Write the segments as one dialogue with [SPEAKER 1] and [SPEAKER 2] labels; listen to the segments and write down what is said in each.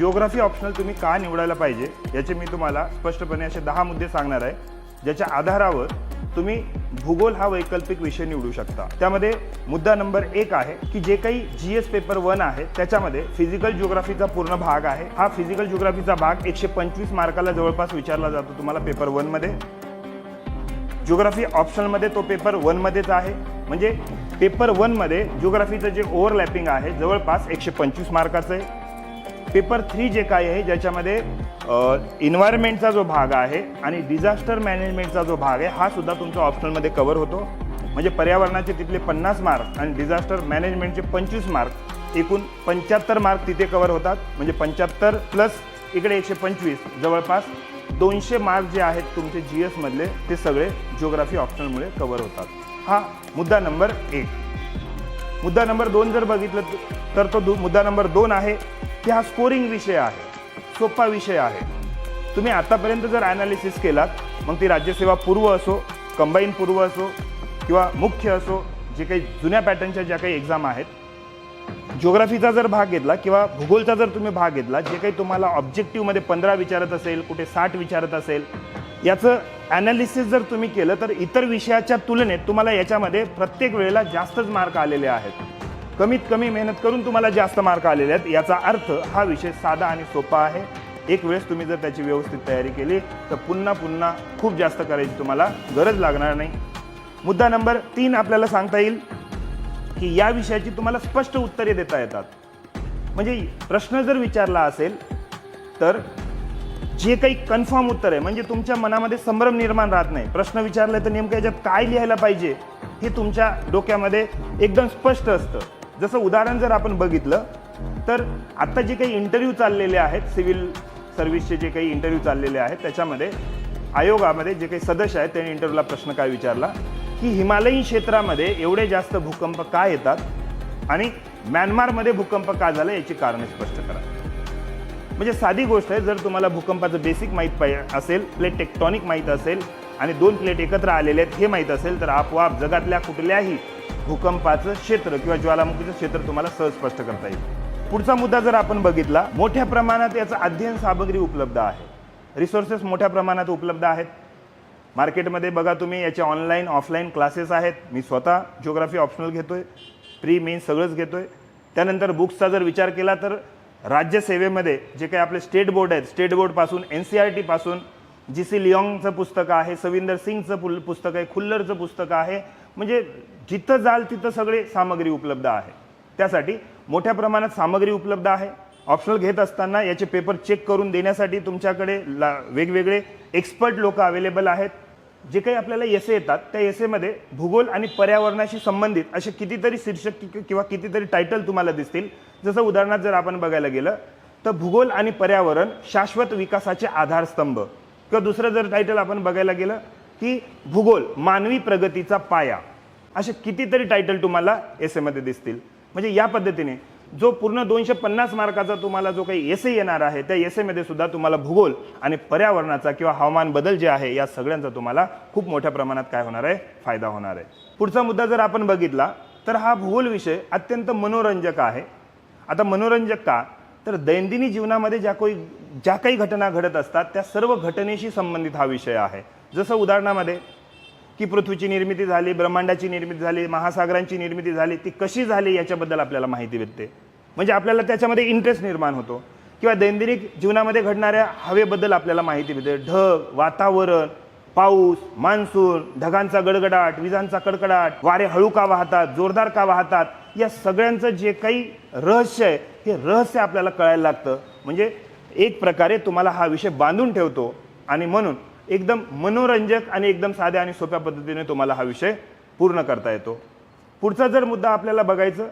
[SPEAKER 1] Geography optional तुम्ही का निवडायला पाहिजे याचे मी तुम्हाला स्पष्टपणे असे दहा मुद्दे सांगणार आहे ज्याच्या आधारावर तुम्ही भूगोल हा वैकल्पिक विषय निवडू शकता. त्यामध्ये मुद्दा नंबर एक आहे की जे काही जी एस पेपर वन आहे त्याच्यामध्ये फिजिकल जिओग्राफीचा पूर्ण भाग आहे. हा फिजिकल जिओग्राफीचा भाग एकशे पंचवीस मार्काला जवळपास विचारला जातो तुम्हाला पेपर वनमध्ये जिओग्राफी ऑप्शनमध्ये तो पेपर वनमध्येच आहे. म्हणजे पेपर वनमध्ये जिओग्राफीचं जे ओव्हरलॅपिंग आहे जवळपास एकशे पंचवीस मार्काचं आहे. पेपर थ्री जे काय आहे ज्याच्यामध्ये इन्व्हायरमेंटचा जो भाग आहे आणि डिझास्टर मॅनेजमेंटचा जो भाग आहे हा सुद्धा तुमच्या ऑप्शनलमध्ये कवर होतो. म्हणजे पर्यावरणाचे तिथले पन्नास मार्क आणि डिझास्टर मॅनेजमेंटचे पंचवीस मार्क एकूण पंच्याहत्तर मार्क तिथे कवर होतात. म्हणजे पंच्याहत्तर प्लस इकडे एकशे पंचवीस जवळपास दोनशे मार्क जे आहेत तुमचे जी एसमधले ते सगळे जिओग्राफी ऑप्शनमुळे कवर होतात. हा मुद्दा नंबर एक. मुद्दा नंबर दोन जर बघितलं तर तो दु- मुद्दा नंबर दोन आहे की हा स्कोरिंग विषय आहे सोपा विषय आहे. तुम्ही आतापर्यंत जर ॲनालिसिस केलात मग ती राज्यसेवा पूर्व असो कंबाईन पूर्व असो किंवा मुख्य असो जे काही जुन्या पॅटर्नच्या ज्या काही एक्झाम आहेत ज्योग्राफीचा जर भाग घेतला किंवा भूगोलचा जर तुम्ही भाग घेतला जे काही तुम्हाला ऑब्जेक्टिव्हमध्ये पंधरा विचारत असेल कुठे साठ विचारत असेल याचं ॲनालिसिस जर तुम्ही केलं तर इतर विषयाच्या तुलनेत तुम्हाला याच्यामध्ये प्रत्येक वेळेला जास्तच मार्क आलेले आहेत. कमीत कमी मेहनत करून तुम्हाला जास्त मार्क आलेले आहेत. याचा अर्थ हा विषय साधा आणि सोपा आहे. एक वेळेस तुम्ही जर त्याची व्यवस्थित तयारी केली तर पुन्हा पुन्हा खूप जास्त करायची तुम्हाला गरज लागणार नाही. मुद्दा नंबर तीन आपल्याला सांगता येईल की या विषयाची तुम्हाला स्पष्ट उत्तरे देता येतात. म्हणजे प्रश्न जर विचारला असेल तर जे काही कन्फर्म उत्तर आहे म्हणजे तुमच्या मनामध्ये संभ्रम निर्माण राहत नाही. प्रश्न विचारले तर नेमकं याच्यात काय लिहायला पाहिजे हे तुमच्या डोक्यामध्ये एकदम स्पष्ट असतं. जसं उदाहरण जर आपण बघितलं तर आत्ता जे काही इंटरव्ह्यू चाललेले आहेत सिव्हिल सर्व्हिसचे जे काही इंटरव्ह्यू चाललेले आहेत त्याच्यामध्ये आयोगामध्ये जे काही सदस्य आहेत त्यांनी इंटरव्ह्यूला प्रश्न काय विचारला की हिमालयीन क्षेत्रामध्ये एवढे जास्त भूकंप का येतात आणि म्यानमारमध्ये भूकंप का झाला याची कारणे स्पष्ट करा. म्हणजे साधी गोष्ट आहे जर तुम्हाला भूकंपाचं बेसिक माहीत पाहिजे असेल प्लेट टेक्टॉनिक माहीत असेल आणि दोन प्लेट एकत्र आलेले आहेत हे माहीत असेल तर आपोआप जगातल्या कुठल्याही भूकंपाचं क्षेत्र किंवा ज्वालामुखीचं क्षेत्र तुम्हाला सहज स्पष्ट करता येईल. पुढचा मुद्दा जर आपण बघितला मोठ्या प्रमाणात याचं अध्ययन सामग्री उपलब्ध आहे. रिसोर्सेस मोठ्या प्रमाणात उपलब्ध आहेत. मार्केटमध्ये बघा तुम्ही याचे ऑनलाईन ऑफलाईन क्लासेस आहेत. मी स्वतः जिओग्राफी ऑप्शनल घेतोय. प्री मेन सगळंच घेतो आहे त्यानंतर बुक्सचा जर विचार केला तर राज्यसेवेमध्ये जे काही आपले स्टेट बोर्ड आहेत स्टेट बोर्डपासून एन सी आर टीपासून जी सी लिओंगचं पुस्तक आहे सविंदर सिंगचं पुल पुस्तक आहे खुल्लरचं पुस्तक आहे म्हणजे जिथं जाल तिथं सगळे सामग्री उपलब्ध आहे. त्यासाठी मोठ्या प्रमाणात सामग्री उपलब्ध आहे. ऑप्शनल घेत असताना याचे पेपर चेक करून देण्यासाठी तुमच्याकडे ला वेगवेगळे एक्सपर्ट लोक अवेलेबल आहेत. जे काही आपल्याला एसे येतात त्या एसेमध्ये भूगोल आणि पर्यावरणाशी संबंधित असे कितीतरी शीर्षक किंवा कितीतरी टायटल तुम्हाला दिसतील. जसं उदाहरणार्थ जर आपण बघायला गेलं तर भूगोल आणि पर्यावरण शाश्वत विकासाचे आधारस्तंभ. किंवा दुसरं जर टायटल आपण बघायला गेलं की भूगोल मानवी प्रगतीचा पाया असे कितीतरी टायटल तुम्हाला एसेमध्ये दिसतील. म्हणजे या पद्धतीने जो पूर्ण दोनशे पन्नास मार्काचा तुम्हाला जो काही एसे येणार आहे त्या एसेमध्ये सुद्धा तुम्हाला भूगोल आणि पर्यावरणाचा किंवा हवामान बदल जे आहे या सगळ्यांचा तुम्हाला खूप मोठ्या प्रमाणात काय होणार आहे? फायदा होणार आहे. पुढचा मुद्दा जर आपण बघितला तर हा भूगोल विषय अत्यंत मनोरंजक आहे. आता मनोरंजक का? तर दैनंदिनी जीवनामध्ये ज्या काही ज्या काही घटना घडत असतात त्या सर्व घटनेशी संबंधित हा विषय आहे. जसं उदाहरणामध्ये की पृथ्वीची निर्मिती झाली ब्रह्मांडाची निर्मिती झाली महासागरांची निर्मिती झाली ती कशी झाली याच्याबद्दल आपल्याला माहिती भेटते. म्हणजे आपल्याला त्याच्यामध्ये इंटरेस्ट निर्माण होतो. किंवा दैनंदिन जीवनामध्ये घडणाऱ्या हवेबद्दल आपल्याला माहिती भेटते. ढग वातावरण पाऊस मान्सून ढगांचा गडगडाट विजांचा कडकडाट वारे हळू का वाहतात जोरदार का वाहतात या सगळ्यांचं जे काही रहस्य आहे हे रहस्य आपल्याला कळायला लागतं. म्हणजे एक प्रकारे तुम्हाला हा विषय बांधून ठेवतो आणि म्हणून एकदम मनोरंजक आणि एकदम साध्या आणि सोप्या पद्धतीने तुम्हाला हा विषय पूर्ण करता येतो. पुढचा जर मुद्दा आपल्याला बघायचं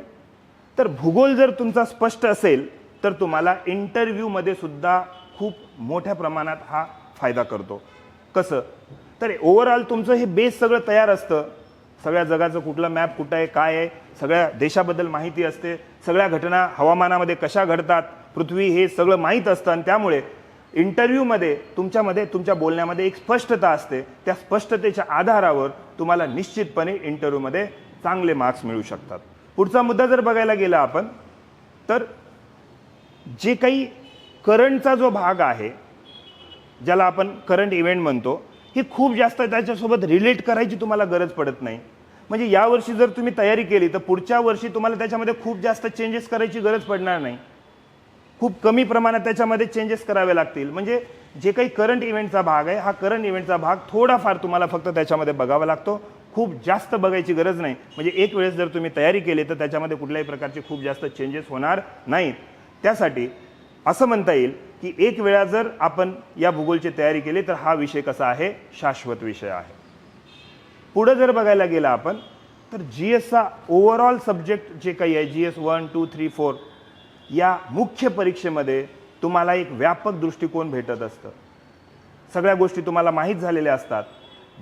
[SPEAKER 1] तर भूगोल जर तुमचा स्पष्ट असेल तर तुम्हाला इंटरव्ह्यूमध्ये सुद्धा खूप मोठ्या प्रमाणात हा फायदा करतो. कसं? तर ओव्हरऑल तुमचं हे बेस सगळं तयार असतं. सगळ्या जगाचं कुठलं मॅप कुठं आहे काय आहे सगळ्या देशाबद्दल माहिती असते. सगळ्या घटना हवामानामध्ये कशा घडतात पृथ्वी हे सगळं माहीत असतं आणि त्यामुळे इंटरव्ह्यूमध्ये तुमच्यामध्ये तुमच्या बोलण्यामध्ये एक स्पष्टता असते. त्या स्पष्टतेच्या आधारावर तुम्हाला निश्चितपणे इंटरव्ह्यूमध्ये चांगले मार्क्स मिळू शकतात. पुढचा मुद्दा जर बघायला गेला आपण तर जे काही करंटचा जो भाग आहे ज्याला आपण करंट इव्हेंट म्हणतो ही खूप जास्त त्याच्यासोबत रिलेट करायची तुम्हाला गरज पडत नाही. म्हणजे यावर्षी जर तुम्ही तयारी केली तर पुढच्या वर्षी तुम्हाला त्याच्यामध्ये खूप जास्त चेंजेस करायची गरज पडणार नाही. खूप कमी प्रमाणात त्याच्यामध्ये चेंजेस करावे लागतील. म्हणजे जे काही करंट इव्हेंटचा भाग आहे हा करंट इव्हेंटचा भाग थोडाफार तुम्हाला फक्त त्याच्यामध्ये बघावा लागतो. खूप जास्त बघायची गरज नाही. म्हणजे एक वेळेस जर तुम्ही तयारी केली तर त्याच्यामध्ये कुठल्याही प्रकारचे खूप जास्त चेंजेस होणार नाहीत. त्यासाठी असं म्हणता येईल की एक वेळा जर आपण या भूगोलची तयारी केली तर हा विषय कसा आहे? शाश्वत विषय आहे. पुढं जर बघायला गेलं आपण तर जी एसचा ओव्हरऑल सब्जेक्ट जे काही आहे G S one two three four या मुख्य परीक्षेमध्ये तुम्हाला एक व्यापक दृष्टिकोन भेटत असतं. सगळ्या गोष्टी तुम्हाला माहीत झालेल्या असतात.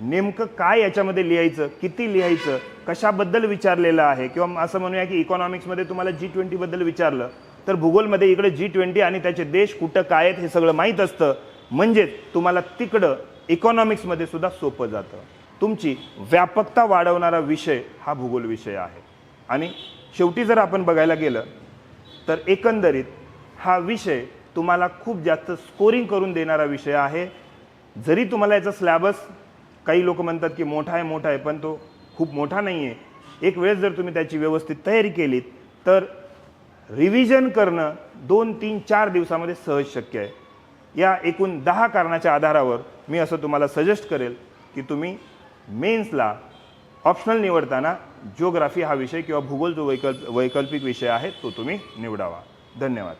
[SPEAKER 1] नेमकं काय याच्यामध्ये लिहायचं किती लिहायचं कशाबद्दल विचारलेलं आहे? किंवा असं म्हणूया की इकॉनॉमिक्समध्ये तुम्हाला जी ट्वेंटीबद्दल विचारलं तर भूगोलमध्ये इकडे जी ट्वेंटी आणि त्याचे देश कुठं काय आहेत हे सगळं माहीत असतं. म्हणजेच तुम्हाला तिकडं इकॉनॉमिक्समध्ये सुद्धा सोपं जातं. तुमची व्यापकता वाढवणारा विषय हा भूगोल विषय आहे. आणि शेवटी जर आपण बघायला गेलं तर एकंदरीत हा विषय तुम्हाला खूप जास्त स्कोरिंग करून देणारा विषय आहे. जरी तुम्हाला याचा स्लॅबस काही लोक म्हणतात की मोठा आहे मोठा आहे पण तो खूप मोठा नाही आहे एक वेळेस जर तुम्ही त्याची व्यवस्थित तयारी केलीत तर रिव्हिजन करणं दोन तीन चार दिवसामध्ये सहज शक्य आहे. या एकूण दहा कारणाच्या आधारावर मी असं तुम्हाला सजेस्ट करेल की तुम्ही मेन्सला ऑप्शनल निवडताना जिओग्राफी हा विषय किंवा भूगोल जो वैकल्प वैकल्पिक विषय आहे तो तुम्ही निवडावा. धन्यवाद.